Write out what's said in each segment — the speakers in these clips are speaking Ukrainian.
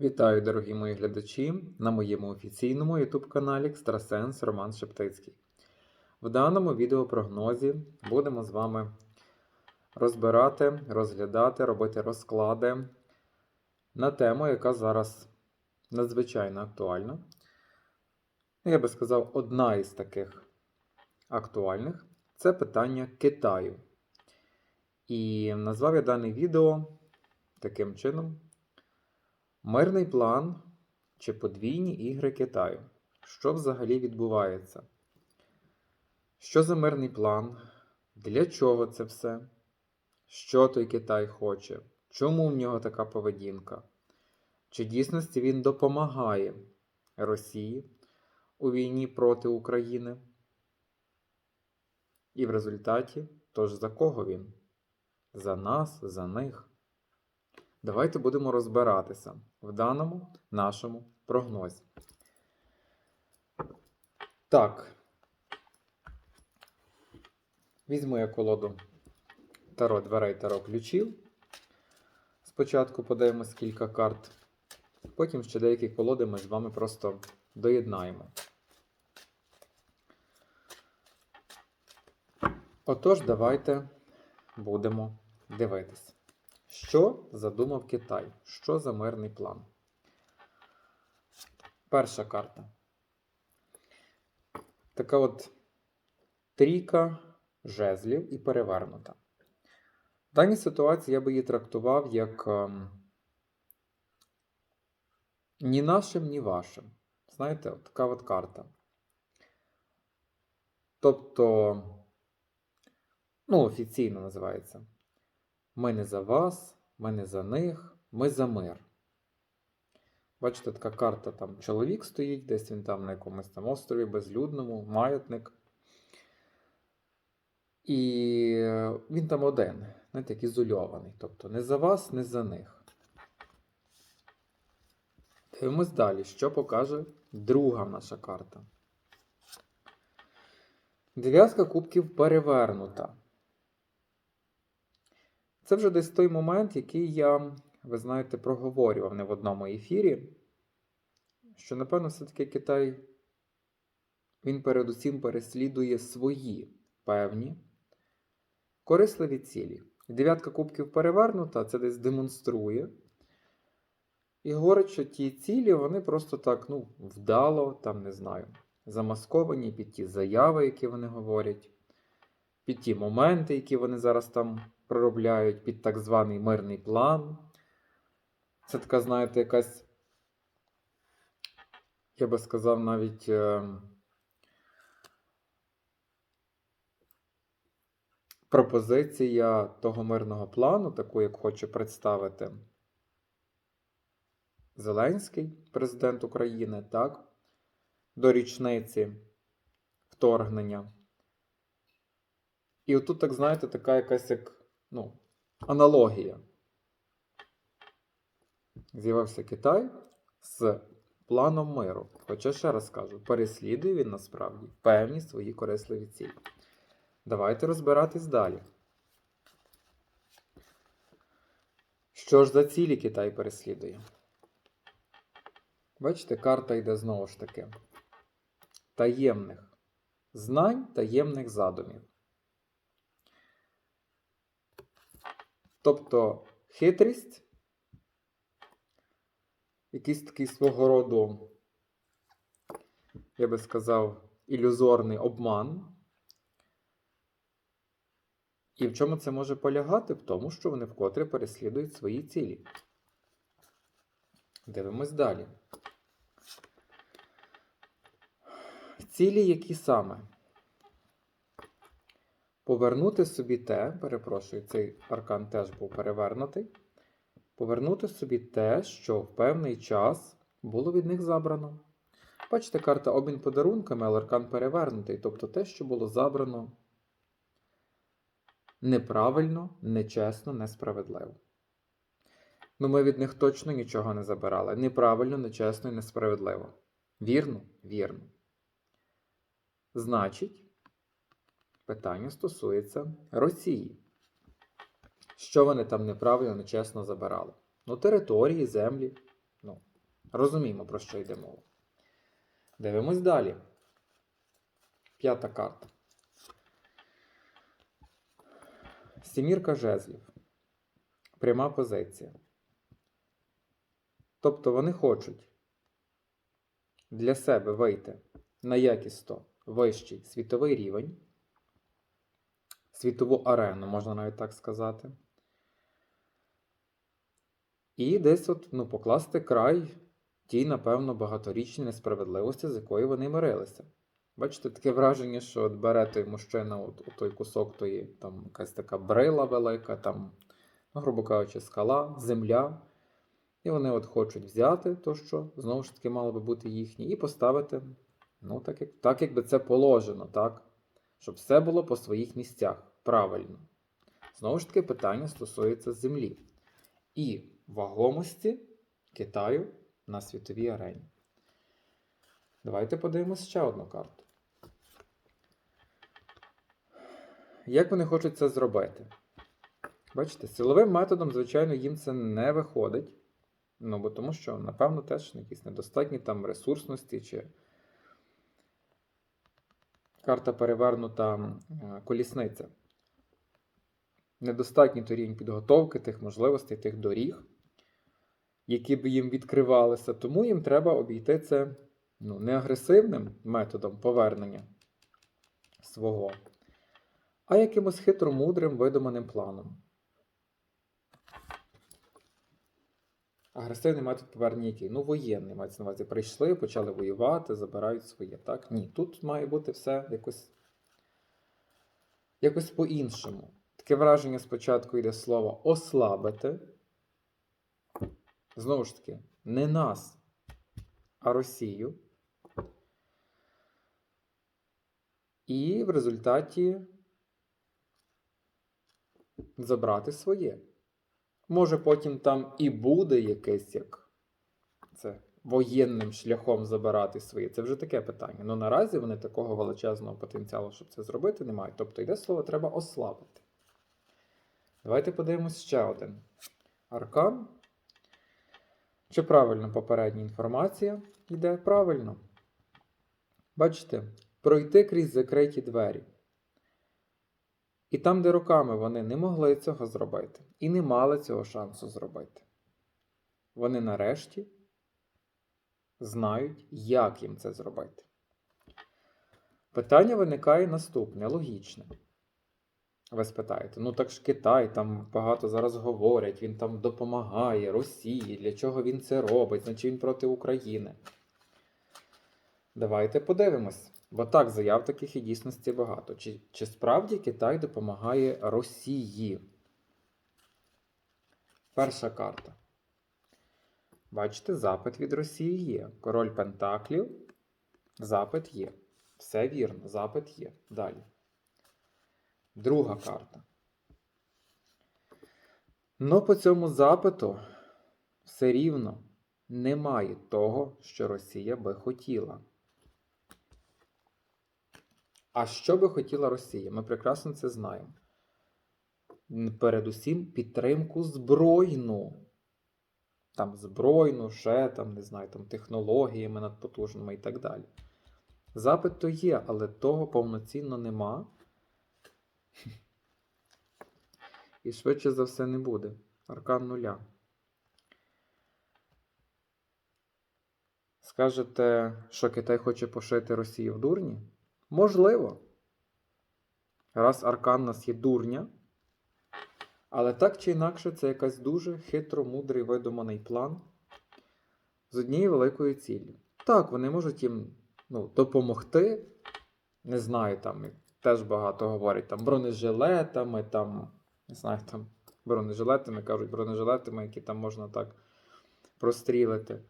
Вітаю, дорогі мої глядачі, на моєму офіційному YouTube каналі Екстрасенс Роман Шептицький. В даному відеопрогнозі будемо з вами розбирати, розглядати, робити розклади на тему, яка зараз надзвичайно актуальна. Я би сказав, одна із таких актуальних це питання Китаю. І назвав я дане відео таким чином. Мирний план чи подвійні ігри Китаю. Що взагалі відбувається? Що за мирний план? Для чого це все? Що той Китай хоче? Чому в нього така поведінка? Чи дійсності він допомагає Росії у війні проти України? І в результаті, тож за кого він? За нас, за них? Давайте будемо розбиратися в даному нашому прогнозі. Так. Візьму я колоду Таро дверей Таро ключів. Спочатку подивимось кілька карт. Потім ще деякі колоди ми з вами просто доєднаємо. Отож, давайте будемо дивитись. Що задумав Китай? Що за мирний план? Перша карта. Така от трійка жезлів і перевернута. В даній ситуації я би її трактував як ем, ні нашим, ні вашим. Знаєте, от така от карта. Тобто, ну, офіційно називається. Ми не за вас, ми не за них, ми за мир. Бачите, така карта там чоловік стоїть, десь він там на якомусь там острові безлюдному, маятник. І він там один, знаєте, як ізольований. Тобто не за вас, не за них. Дивимось далі, що покаже друга наша карта. Дев'ятка кубків перевернута. Це вже десь той момент, який я, ви знаєте, проговорював не в одному ефірі, що, напевно, все-таки Китай він передусім переслідує свої певні корисливі цілі. Дев'ятка кубків перевернута, це десь демонструє. І говорить, що ті цілі, вони просто так, ну, вдало, там, не знаю, замасковані під ті заяви, які вони говорять, під ті моменти, які вони зараз там проробляють під так званий мирний план. Це така, знаєте, якась, я би сказав, навіть е, пропозиція того мирного плану, таку, як хоче представити Зеленський, президент України, так, до річниці вторгнення. І отут, так знаєте, така якась як ну, аналогія. З'явився Китай з планом миру. Хоча, ще раз кажу, переслідує він насправді певні свої корисливі цілі. Давайте розбиратись далі. Що ж за цілі Китай переслідує? Бачите, карта йде знову ж таки таємних знань, таємних задумів. Тобто хитрість, якийсь такий свого роду, я би сказав, ілюзорний обман. І в чому це може полягати? В тому, що вони вкотре переслідують свої цілі. Дивимось далі. Цілі які саме? Повернути собі те, перепрошую, цей аркан теж був перевернутий. Повернути собі те, що в певний час було від них забрано. Бачите, карта обмін подарунками, але аркан перевернутий, тобто те, що було забрано неправильно, нечесно, несправедливо. Ну, ми від них точно нічого не забирали. Неправильно, нечесно і несправедливо. Вірно? Вірно. Значить. Питання стосується Росії. Що вони там неправильно, нечесно забирали? Ну, території, землі. Ну, Розуміємо, про що йде мова. Дивимось далі. П'ята карта. Сімірка жезлів. Пряма позиція. Тобто вони хочуть для себе вийти на якісно вищий світовий рівень, світову арену, можна навіть так сказати. І десь от, ну, покласти край тій, напевно, багаторічній несправедливості, з якою вони мирилися. Бачите, таке враження, що от бере той мужчина от, от той кусок тої, там якась така брила велика, там, ну, грубо кажучи, скала, земля. І вони от хочуть взяти то, що знову ж таки мало би бути їхнє, і поставити, ну, так, як, так якби це положено, так? Щоб все було по своїх місцях правильно. Знову ж таки, питання стосується землі і вагомості Китаю на світовій арені. Давайте подивимось ще одну карту. Як вони хочуть це зробити? Бачите, силовим методом, звичайно, їм це не виходить. Ну, бо тому що, напевно, теж якісь недостатні там ресурсності чи карта перевернута е, колісниця. Недостатній то рівень підготовки тих можливостей, тих доріг, які б їм відкривалися. Тому їм треба обійти це ну, не агресивним методом повернення свого, а якимось хитромудрим видуманим планом. Агресивний метод повернення який? Ну, воєнний мається на увазі. Прийшли, почали воювати, забирають своє. Так? Ні, тут має бути все якось, якось по-іншому. Таке враження спочатку йде слово ослабити. Знову ж таки, не нас, а Росію. І в результаті забрати своє. Може, потім там і буде якесь як це воєнним шляхом забирати своє. Це вже таке питання. Ну наразі вони такого величезного потенціалу, щоб це зробити, не мають. Тобто, йде слово, треба ослабити. Давайте подивимось ще один аркан. Чи правильно попередня інформація йде? Правильно. Бачите, пройти крізь закриті двері. І там, де роками вони не могли цього зробити і не мали цього шансу зробити. Вони нарешті знають, як їм це зробити. Питання виникає наступне, логічне. Ви спитаєте, ну так ж Китай там багато зараз говорять, він там допомагає Росії, для чого він це робить, значить він проти України. Давайте подивимось. Бо так, заяв таких і дійсності багато. Чи, чи справді Китай допомагає Росії? Перша карта. Бачите, запит від Росії є. Король Пентаклів. Запит є. Все вірно, запит є. Далі. Друга карта. Ну, по цьому запиту все рівно немає того, що Росія би хотіла. А що би хотіла Росія? Ми прекрасно це знаємо. Передусім підтримку збройну. Там збройну, ще там, не знаю, там технологіями надпотужними і так далі. Запит то є, але того повноцінно нема. І швидше за все не буде. Аркан нуля. Скажете, що Китай хоче пошити Росію в дурні? Можливо. Раз аркан у нас є дурня. Але так чи інакше, це якась дуже хитро мудрий видуманий план з однією великою ціллю. Так, вони можуть їм ну, допомогти. Не знаю, там теж багато говорять там бронежилетами, там, не знаю, там бронежилетами, кажуть, бронежилетами, які там можна так прострілити,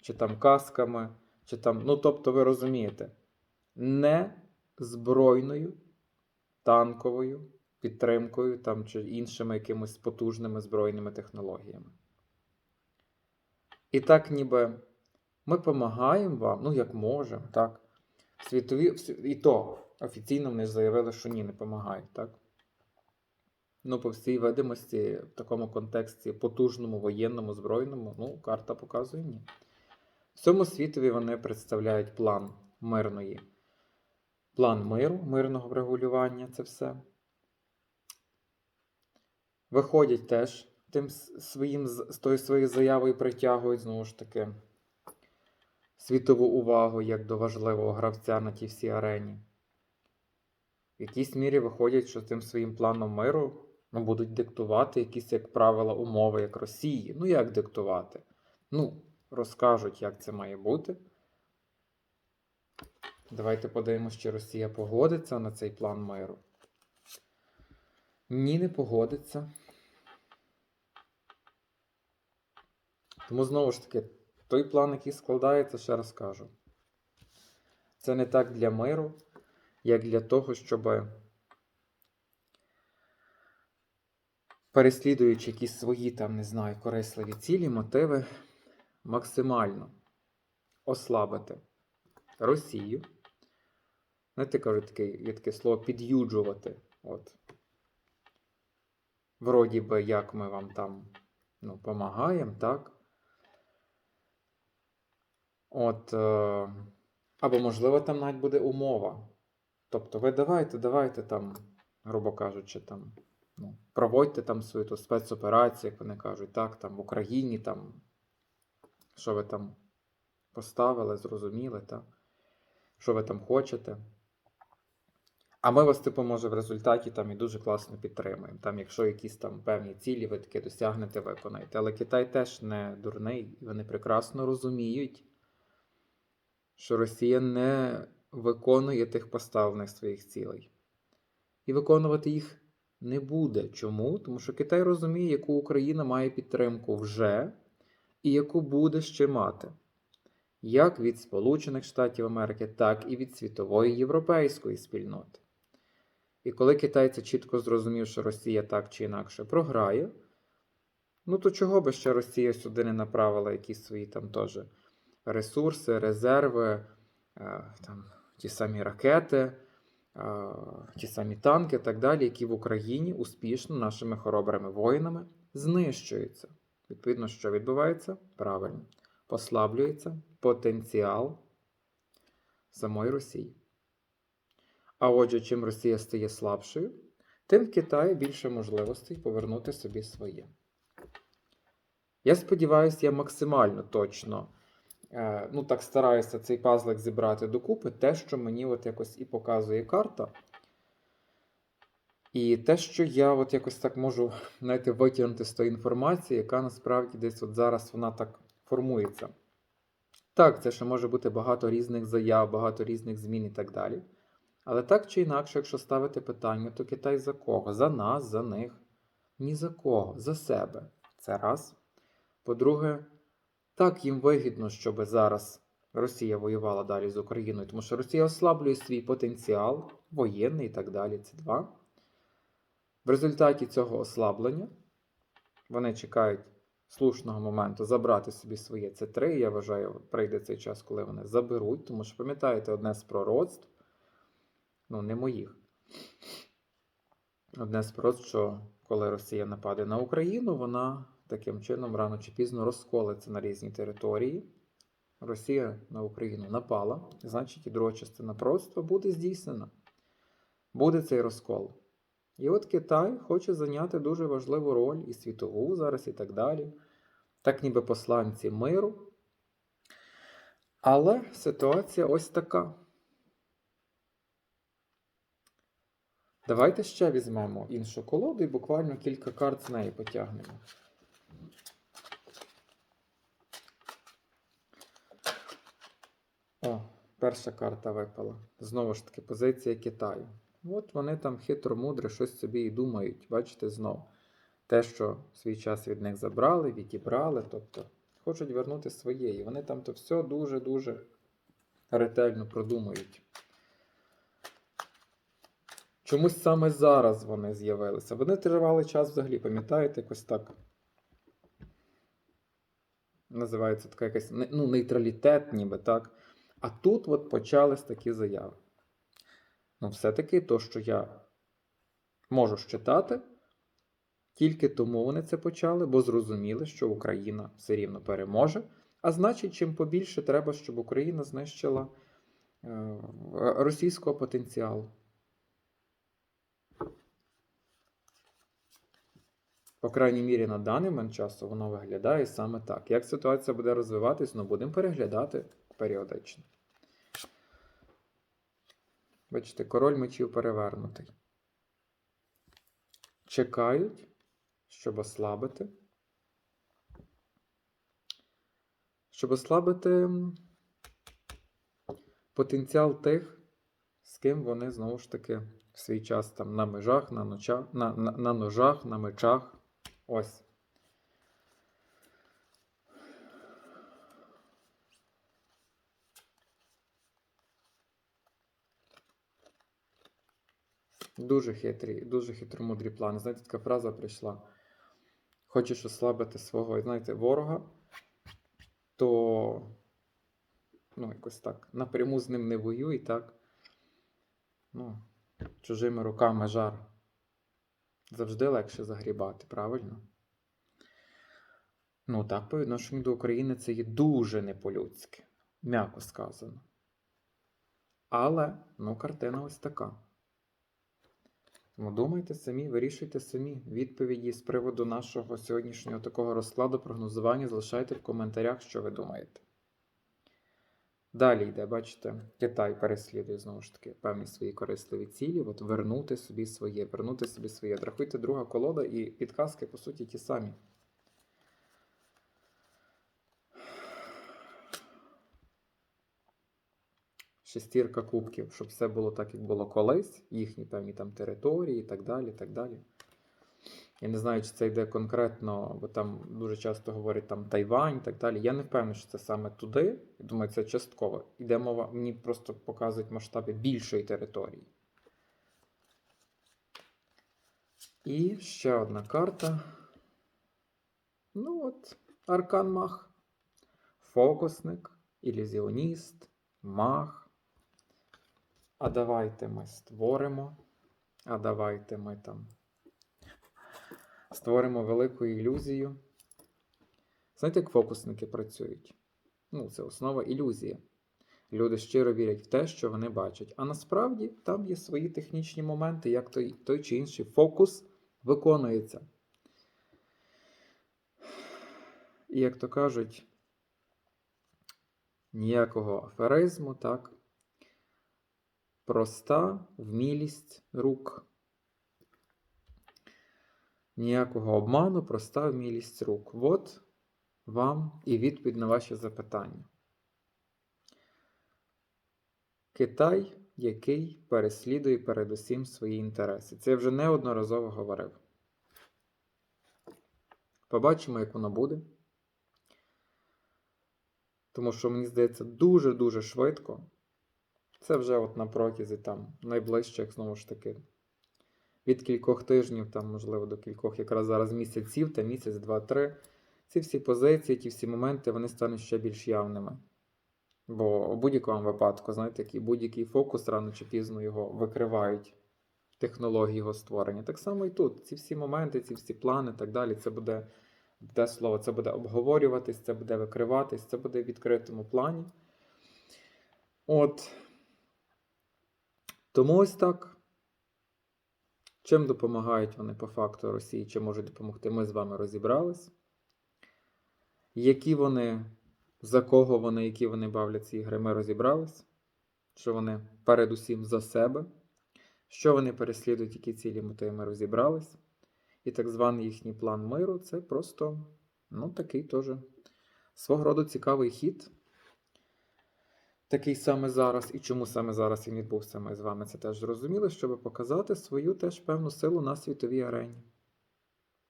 чи там касками, чи там, ну, тобто, ви розумієте не збройною танковою підтримкою там, чи іншими якимись потужними збройними технологіями. І так, ніби ми допомагаємо вам, ну як можемо, так? Світові, І то офіційно вони заявили, що ні, не допомагають, так? Ну, по всій видимості, в такому контексті потужному воєнному, збройному, ну, карта показує ні. Всьому світові вони представляють план мирної, план миру, мирного врегулювання це все. Виходять теж тим своїм, з тою своєю заявою притягують знову ж таки світову увагу як до важливого гравця на тій всій арені. В якійсь мірі виходять, що тим своїм планом миру ну, будуть диктувати якісь, як правила, умови, як Росії. Ну, як диктувати? Ну, розкажуть, як це має бути. Давайте подивимося, чи Росія погодиться на цей план миру. Ні, не погодиться. Тому знову ж таки, той план, який складається, ще раз кажу. Це не так для миру, як для того, щоб переслідуючи якісь свої там, не знаю, корисливі цілі, мотиви, максимально ослабити Росію. Знаєте, кажуть, таке, є таке слово під'юджувати. От. Вроді би, як ми вам там ну, помагаємо, так? От. Е, або, можливо, там навіть буде умова. Тобто, ви давайте, давайте там, грубо кажучи, там, ну, проводьте там свою ту спецоперацію, як вони кажуть, так, там в Україні, там, що ви там поставили, зрозуміли, так? що ви там хочете. А ми вас, типу, може, в результаті там і дуже класно підтримуємо. Там, якщо якісь там певні цілі ви таки досягнете, виконаєте. Але Китай теж не дурний, і вони прекрасно розуміють, що Росія не виконує тих поставлених своїх цілей. І виконувати їх не буде. Чому? Тому що Китай розуміє, яку Україна має підтримку вже і яку буде ще мати. Як від Сполучених Штатів Америки, так і від світової європейської спільноти. І коли Китай це чітко зрозумів, що Росія так чи інакше програє, ну то чого би ще Росія сюди не направила якісь свої там теж ресурси, резерви, е, там, ті самі ракети, е, ті самі танки і так далі, які в Україні успішно нашими хоробрими воїнами знищуються. Відповідно, що відбувається? Правильно, послаблюється потенціал самої Росії. А отже, чим Росія стає слабшою, тим в більше можливостей повернути собі своє. Я сподіваюся, я максимально точно е, ну, так стараюся цей пазлик зібрати докупи, те, що мені от якось і показує карта. І те, що я от якось так можу знаєте, витягнути з тої інформації, яка насправді десь от зараз вона так формується. Так, це ще може бути багато різних заяв, багато різних змін і так далі. Але так чи інакше, якщо ставити питання, то Китай за кого? За нас, за них? Ні за кого, за себе. Це раз. По-друге, так їм вигідно, щоб зараз Росія воювала далі з Україною, тому що Росія ослаблює свій потенціал воєнний і так далі. Це два. В результаті цього ослаблення вони чекають слушного моменту забрати собі своє. Це три. Я вважаю, прийде цей час, коли вони заберуть, тому що пам'ятаєте одне з пророцтв, ну, не моїх. Одне з пророцтв, що коли Росія нападе на Україну, вона таким чином рано чи пізно розколиться на різні території. Росія на Україну напала, значить, і друга частина пророцтва буде здійснена. Буде цей розкол. І от Китай хоче зайняти дуже важливу роль і світову зараз, і так далі. Так ніби посланці миру. Але ситуація ось така. Давайте ще візьмемо іншу колоду і буквально кілька карт з неї потягнемо. О, перша карта випала. Знову ж таки, позиція Китаю. От вони там хитро мудро щось собі і думають. Бачите, знову. Те, що свій час від них забрали, відібрали, тобто хочуть вернути своє. І вони там то все дуже-дуже ретельно продумують. Чомусь саме зараз вони з'явилися. Вони тривалий час взагалі, пам'ятаєте, якось так. Називається така якась ну, нейтралітет, ніби так. А тут от почались такі заяви. Ну, все-таки то, що я можу щитати, тільки тому вони це почали, бо зрозуміли, що Україна все рівно переможе, А значить, чим побільше треба, щоб Україна знищила е, російського потенціалу. По крайній мірі, на даний момент часу воно виглядає саме так. Як ситуація буде розвиватись, ну будемо переглядати періодично. Бачите, король мечів перевернутий. Чекають, щоб ослабити. Щоб ослабити потенціал тих, з ким вони знову ж таки в свій час там на межах, на, ночах, на, на, на ножах, на мечах. Ось. Дуже хитрі, дуже хитромудрі плани. Знаєте, така фраза прийшла. Хочеш ослабити свого, знаєте, ворога, то ну, якось так. Напряму з ним не воюй, так. Ну, чужими руками жар. Завжди легше загрібати, правильно? Ну, так, по відношенню до України це є дуже не по-людськи, м'яко сказано. Але, ну, картина ось така. Тому думайте самі, вирішуйте самі. Відповіді з приводу нашого сьогоднішнього такого розкладу прогнозування залишайте в коментарях, що ви думаєте. Далі йде, бачите, Китай переслідує знову ж таки певні свої корисливі цілі. От вернути собі своє, вернути собі своє. Рахуйте друга колода і підказки, по суті, ті самі. Шестірка кубків, щоб все було так, як було колись, їхні певні там території і так далі. і так далі. Я не знаю, чи це йде конкретно, бо там дуже часто говорять там Тайвань і так далі. Я не впевнений, що це саме туди. Я думаю, це частково. Іде мова, мені просто показують масштаби більшої території. І ще одна карта. Ну от, Аркан Мах. Фокусник, ілюзіоніст, маг. А давайте ми створимо. А давайте ми там створимо велику ілюзію. Знаєте, як фокусники працюють? Ну, це основа ілюзія. Люди щиро вірять в те, що вони бачать. А насправді там є свої технічні моменти, як той, той чи інший фокус виконується. І як то кажуть, ніякого аферизму, так? Проста вмілість рук. Ніякого обману, проста вмілість рук. От вам і відповідь на ваші запитання. Китай, який переслідує передусім свої інтереси. Це я вже неодноразово говорив. Побачимо, як воно буде. Тому що, мені здається, дуже-дуже швидко. Це вже от на протязі там найближчих, знову ж таки, від кількох тижнів, там, можливо, до кількох якраз зараз місяців, та місяць, два-три. Ці всі позиції, ті всі моменти, вони стануть ще більш явними. Бо у будь-якому випадку, знаєте, який будь-який фокус рано чи пізно його викривають технології його створення. Так само і тут. Ці всі моменти, ці всі плани, так далі, це буде, те слово, це буде обговорюватись, це буде викриватись, це буде в відкритому плані. От. Тому ось так. Чим допомагають вони по факту Росії, чи можуть допомогти, ми з вами розібрались. Які вони, за кого вони, які вони бавлять ці ігри, ми розібрались. Що вони передусім за себе. Що вони переслідують, які цілі мотиви ми розібрались. І так званий їхній план миру це просто ну, такий теж свого роду цікавий хід. Такий саме зараз, і чому саме зараз він відбувся, ми з вами це теж зрозуміли, щоб показати свою теж певну силу на світовій арені.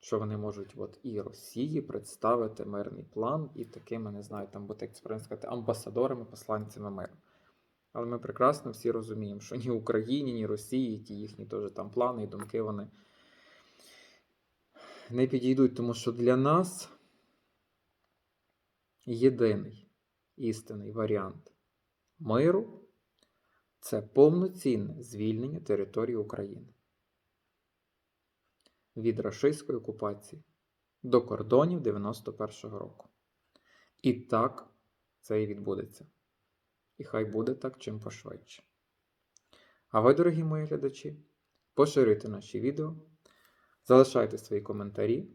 Що вони можуть от і Росії представити мирний план, і такими, не знаю, там бути, як це сказати, амбасадорами, посланцями миру. Але ми прекрасно всі розуміємо, що ні Україні, ні Росії, ті їхні теж там плани і думки, вони не підійдуть, тому що для нас єдиний істинний варіант миру це повноцінне звільнення території України від рашистської окупації до кордонів 91-го року. І так це і відбудеться. І хай буде так чим пошвидше. А ви, дорогі мої глядачі, поширюйте наші відео, залишайте свої коментарі,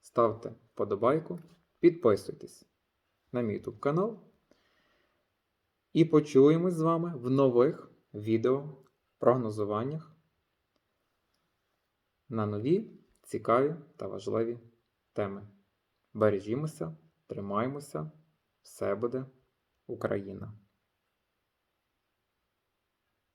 ставте вподобайку, підписуйтесь на мій YouTube канал. І почуємось з вами в нових відео прогнозуваннях на нові, цікаві та важливі теми. Бережімося, тримаємося, все буде Україна!